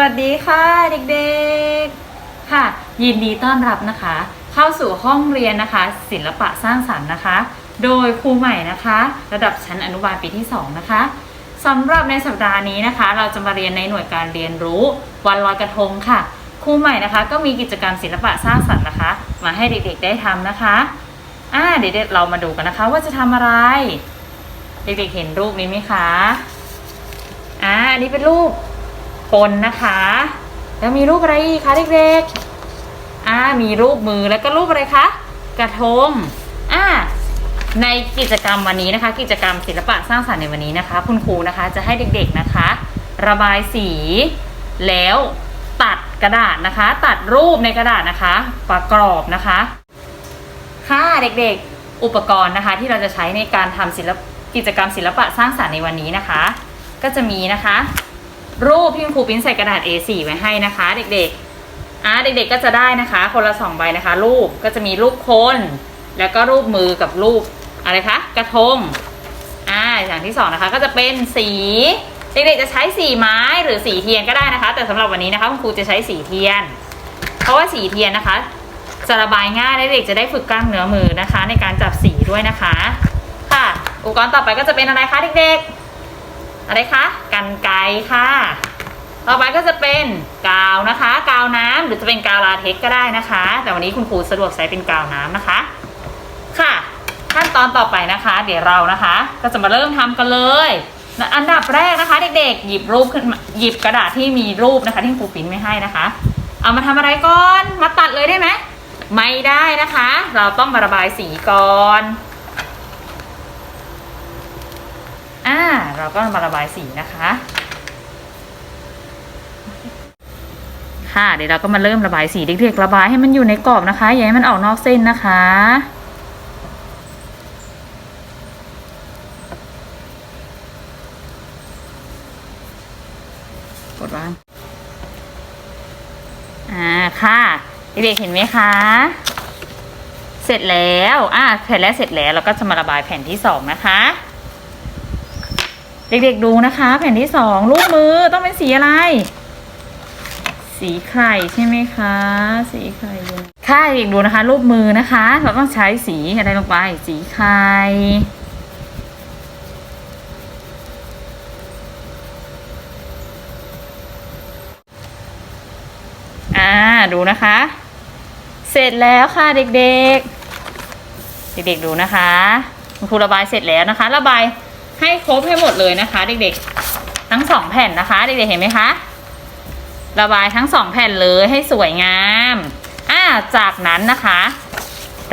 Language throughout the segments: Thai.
วัสดีค่ะเด็กๆ ค่ะ ยินดีต้อนรับนะคะ เข้าสู่ห้องเรียนนะคะ ศิลปะสร้างสรรค์นะคะ โดยครูใหม่นะคะ ระดับชั้นอนุบาลปีที่ 2 นะคะสำหรับในสัปดาห์นี้นะคะ เราจะมาเรียนในหน่วยการเรียนรู้ วันลอยกระทงค่ะครูใหม่นะคะ ก็มีกิจกรรมศิลปะสร้างสรรค์นะคะ มาให้เด็กๆได้ทำนะคะอ่าเด็กๆเรามาดูกันนะคะ ว่าจะทำอะไร เด็กๆเห็นรูปนี้ไหมคะอ่าอันนี้เป็นรูป คนนะคะ แล้วมีรูปอะไรอีกคะเด็กๆอ่ามีรูปมือแล้วก็รูปอะไรคะกระทงอ่าในกิจกรรมวันนี้นะคะ กิจกรรมศิลปะสร้างสรรค์ในวันนี้นะคะ คุณครูนะคะจะให้เด็กๆนะคะ ระบายสี แล้วตัดกระดาษนะคะ ตัดรูปในกระดาษนะคะ ประกอบนะคะค่ะเด็กๆ อุปกรณ์นะคะ ที่เราจะใช้ในการทำศิลปกิจกรรมศิลปะสร้างสรรค์ในวันนี้นะคะ ก็จะมีนะคะ รูปที่คุณครูปิ้นใส่กระดาษ A4 ไว้ให้นะคะ เด็กๆอ่าเด็กๆก็จะได้นะคะ คนละสองใบนะคะ รูปก็จะมีรูปคน แล้วก็รูปมือกับรูปอะไรคะกระทงอ่าอย่างที่สองนะคะก็จะเป็นสีเด็กๆจะใช้สีไม้หรือสีเทียนก็ได้นะคะ แต่สำหรับวันนี้นะคะคุณครูจะใช้สีเทียน เพราะว่าสีเทียนนะคะจะระบายง่ายและเด็กจะได้ฝึกกล้ามเนื้อมือนะคะ ในการจับสีด้วยนะคะ ค่ะ อุปกรณ์ต่อไปก็จะเป็นอะไรคะเด็กๆ อะไรคะกันไกค่ะ ต่อไปก็จะเป็นกาวนะคะ กาวน้ำหรือจะเป็นกาวลาเท็กก็ได้นะคะ แต่วันนี้คุณครูสะดวกใช้เป็นกาวน้ำนะคะ ค่ะ ขั้นตอนต่อไปนะคะ เดี๋ยวเรานะคะ ก็จะมาเริ่มทำกันเลยอันดับแรกนะคะ เด็กๆ หยิบรูปขึ้นหยิบกระดาษที่มีรูปนะคะ ที่ครูปิ้นไม่ให้นะคะ เอามาทำอะไรก่อนมาตัดเลยได้ไหมไม่ได้นะคะ เราต้องมาระบายสีก่อนอ่า เราก็มาระบายสีนะคะ ค่ะ เดี๋ยวเราก็มาเริ่มระบายสีเด็กๆระบายให้มันอยู่ในกรอบนะคะ อย่าให้มันออกนอกเส้นนะคะกดวางอ่าค่ะเด็กๆเห็นไหมคะ เสร็จแล้ว อ่าแผ่นแรกเสร็จแล้วเราก็จะมาระบายแผ่นที่สองนะคะ เด็กๆดูนะคะ แผ่นที่สองรูปมือต้องเป็นสีอะไร สีไข่ใช่ไหมคะ สีไข่ค่ะเด็กๆดูนะคะ รูปมือนะคะ เราต้องใช้สีอะไรลงไป สีไข่อ่าดูนะคะ เสร็จแล้วค่ะเด็กๆ เด็กๆดูนะคะคุณครูระบายเสร็จแล้วนะคะ ระบาย ให้ครบให้หมดเลยนะคะ เด็กๆ ทั้งสองแผ่นนะคะ เด็กๆเห็นไหมคะ ระบายทั้งสองแผ่นเลยให้สวยงามอ่าจากนั้นนะคะ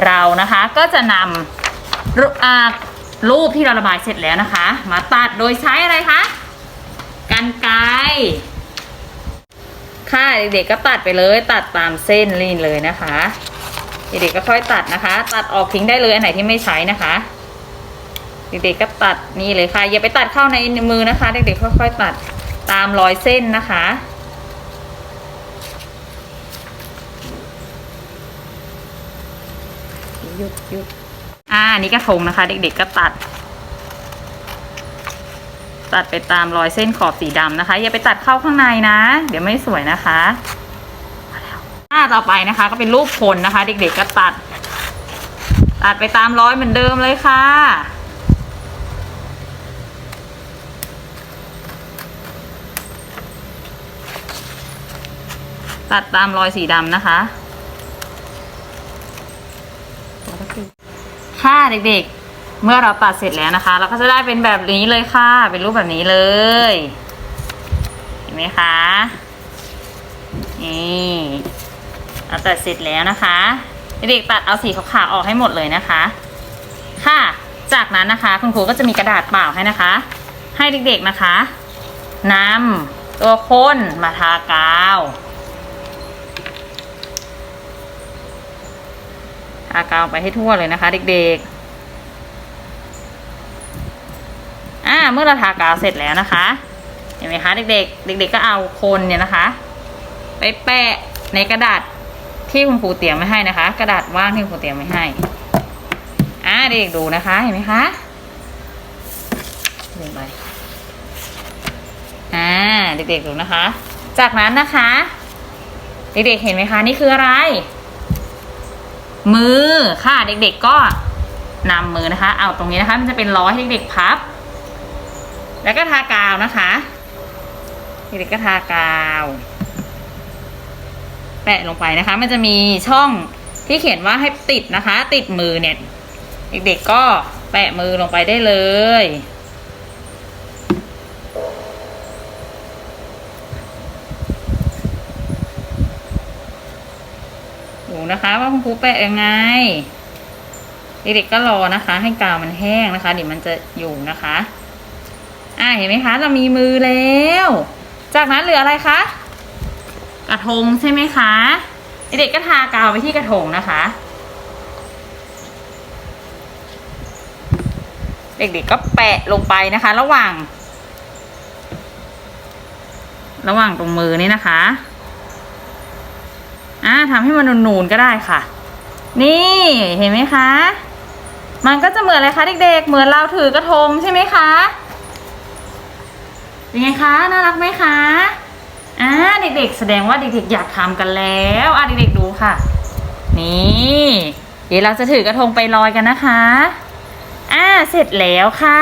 เรานะคะก็จะนำรูอ่ารูปที่เราระบายเสร็จแล้วนะคะ มาตัดโดยใช้อะไรคะกันไกรค่ะเด็กๆก็ตัดไปเลย ตัดตามเส้นลีนเลยนะคะ เด็กๆก็ค่อยตัดนะคะ ตัดออกทิ้งได้เลยอันไหนที่ไม่ใช้นะคะ เด็กๆก็ตัดนี่เลยค่ะ อย่าไปตัดเข้าในมือนะคะ เด็กๆค่อยๆตัดตามรอยเส้นนะคะ ยุดยุดอ่าอันนี้กระทงนะคะ เด็กๆก็ตัด ตัดไปตามรอยเส้นขอบสีดำนะคะ อย่าไปตัดเข้าข้างในนะ เดี๋ยวไม่สวยนะคะหน้าต่อไปนะคะ ก็เป็นรูปคนนะคะ เด็กๆก็ตัด ตัดไปตามรอยเหมือนเดิมเลยค่ะ ตัดตามรอยสีดำนะคะ ค่ะเด็กๆ เมื่อเราตัดเสร็จแล้วนะคะ เราก็จะได้เป็นแบบนี้เลยค่ะ เป็นรูปแบบนี้เลย เห็นไหมคะ นี่เราตัดเสร็จแล้วนะคะ เด็กๆตัดเอาสีขาวๆออกให้หมดเลยนะคะ ค่ะ จากนั้นนะคะคุณครูก็จะมีกระดาษเปล่าให้นะคะ ให้เด็กๆนะคะนำตัวข้นมาทากาว ทากาวไปให้ทั่วเลยนะคะ เด็กๆ อ่า เมื่อเราทากาวเสร็จแล้วนะคะ เห็นไหมคะ เด็กๆ เด็ก ๆ ก็เอาคนเนี่ยนะคะ ไปแปะในกระดาษที่คุณครูเตรียมไว้ให้นะคะ กระดาษว่างที่คุณครูเตรียมไว้ให้ อ่าเด็กๆดูนะคะ เห็นไหมคะลงไปอ่า เด็กๆดูนะคะ จากนั้นนะคะ เด็กๆเห็นไหมคะ นี่คืออะไร มือค่ะเด็กๆก็นำมือนะคะ เอาตรงนี้นะคะ มันจะเป็นล้อให้เด็กๆพับ แล้วก็ทากาวนะคะเด็กๆก็ทากาวแปะลงไปนะคะ มันจะมีช่องที่เขียนว่าให้ติดนะคะ ติดมือเนี่ย เด็กๆก็แปะมือลงไปได้เลย นะคะ ว่าคุณครูแปะยังไงเด็กๆก็รอนะคะ ให้กาวมันแห้งนะคะเดี๋ยวมันจะอยู่นะคะ อ่าเห็นไหมคะ เรามีมือแล้ว จากนั้นเหลืออะไรคะกระทงใช่ไหมคะเด็กๆก็ทากาวไปที่กระทงนะคะ เด็กๆก็แปะลงไปนะคะ ระหว่าง ระหว่างตรงมือนี่นะคะ อ่าทำให้มันนูนๆก็ได้ค่ะ นี่เห็นไหมคะ มันก็จะเหมือนอะไรคะเด็กๆ เหมือนเราถือกระทงใช่ไหมคะเป็นไงคะน่ารักไหมคะอ่าเด็กๆ แสดงว่าเด็กๆอยากทำกันแล้วอะเด็กๆดูค่ะ นี่เดี๋ยวเราจะถือกระทงไปลอยกันนะคะอ่าเสร็จแล้วค่ะ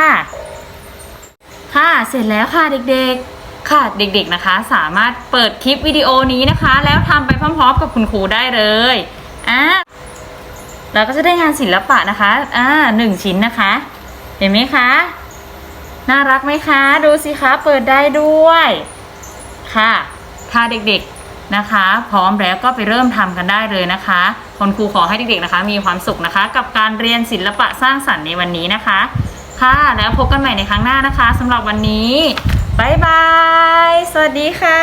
ค่ะเสร็จแล้วค่ะเด็กๆ ค่ะเด็กๆนะคะ สามารถเปิดคลิปวิดีโอนี้นะคะ แล้วทำไปพร้อม ๆ กับคุณครูได้เลยอ่าเราก็จะได้งานศิลปะนะคะอ่าหนึ่งชิ้นนะคะ เห็นไหมคะน่ารักไหมคะ ดูสิคะเปิดได้ด้วยค่ะถ้าเด็กๆนะคะ พร้อมแล้วก็ไปเริ่มทำกันได้เลยนะคะคุณครูขอให้เด็กๆนะคะ มีความสุขนะคะ กับการเรียนศิลปะสร้างสรรค์ในวันนี้นะคะ ค่ะแล้วพบกันใหม่ในครั้งหน้านะคะสำหรับวันนี้ บ๊ายบาย สวัสดีค่ะ